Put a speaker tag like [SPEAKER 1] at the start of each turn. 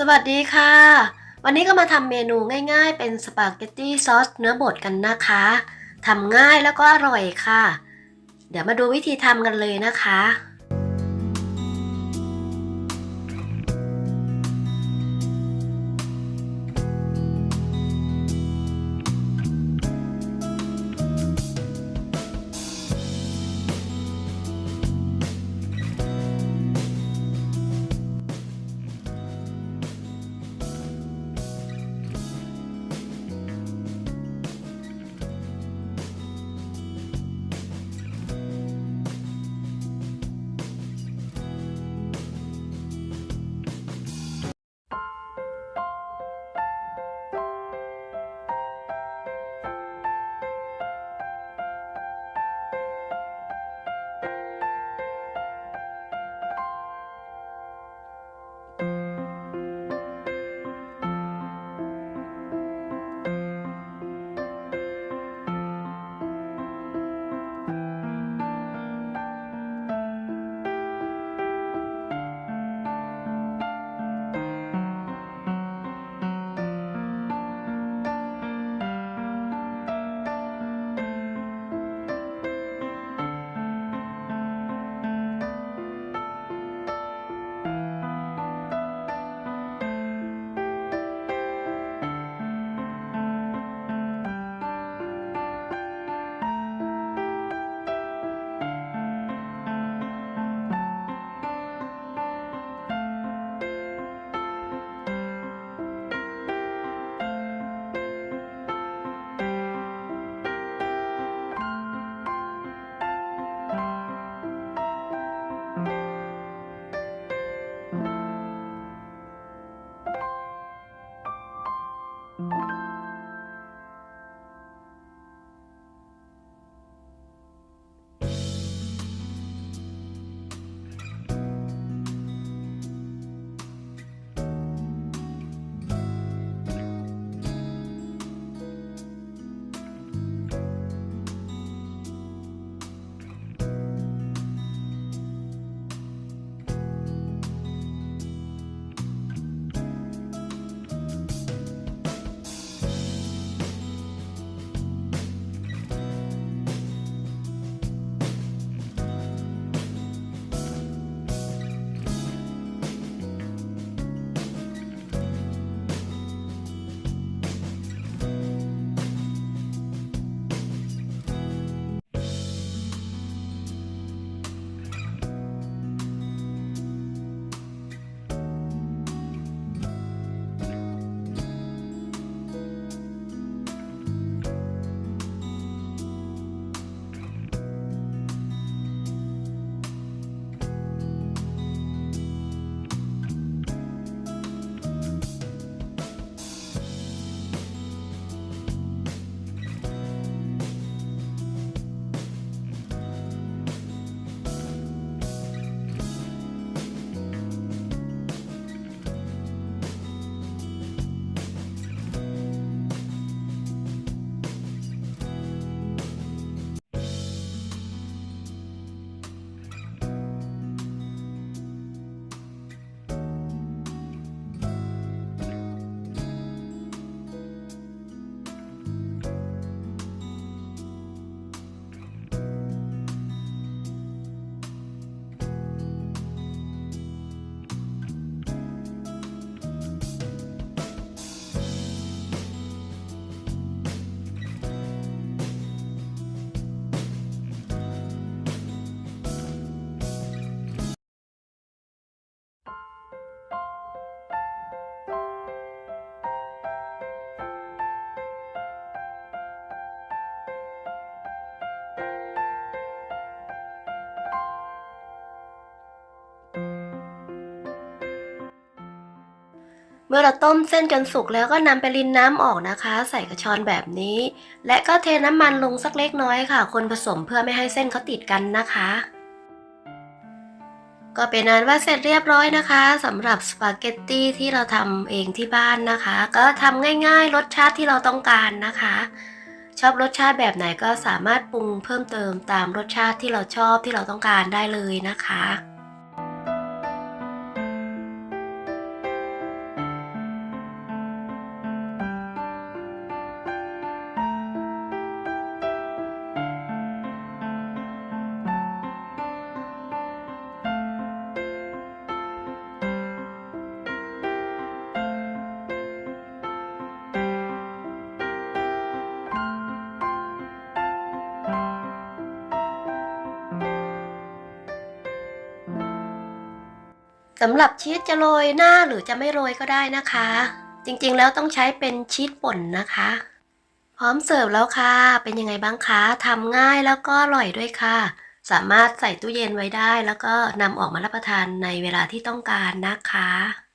[SPEAKER 1] สวัสดีค่ะ วันนี้ก็มาทำเมนูง่ายๆ เป็นสปาเกตตี้ซอสเนื้อบดกันนะคะทำง่ายแล้วก็อร่อยค่ะ เดี๋ยวมาดูวิธีทำกันเลยนะคะ เมื่อเราต้มเส้นจนสุกแล้วก็นำไปรินน้ำออกนะคะ ใส่กระชอนแบบนี้ และก็เทน้ำมันลงสักเล็กน้อยค่ะ คนผสมเพื่อไม่ให้เส้นเขาติดกันนะคะ ก็เป็นนั้นว่าเสร็จเรียบร้อยนะคะสำหรับสปาเกตตี้ที่เราทำเองที่บ้านนะคะ ก็ทำง่ายๆ รสชาติที่เราต้องการนะคะ ชอบรสชาติแบบไหนก็สามารถปรุงเพิ่มเติมตามรสชาติที่เราชอบที่เราต้องการได้เลยนะคะ สำหรับชีสจะโรยหน้าหรือจะไม่โรยก็ได้นะคะ จริงๆแล้วต้องใช้เป็นชีสป่นนะคะ พร้อมเสิร์ฟแล้วค่ะ เป็นยังไงบ้างคะทำง่ายแล้วก็อร่อยด้วยค่ะ สามารถใส่ตู้เย็นไว้ได้ แล้วก็นำออกมารับประทานในเวลาที่ต้องการนะคะ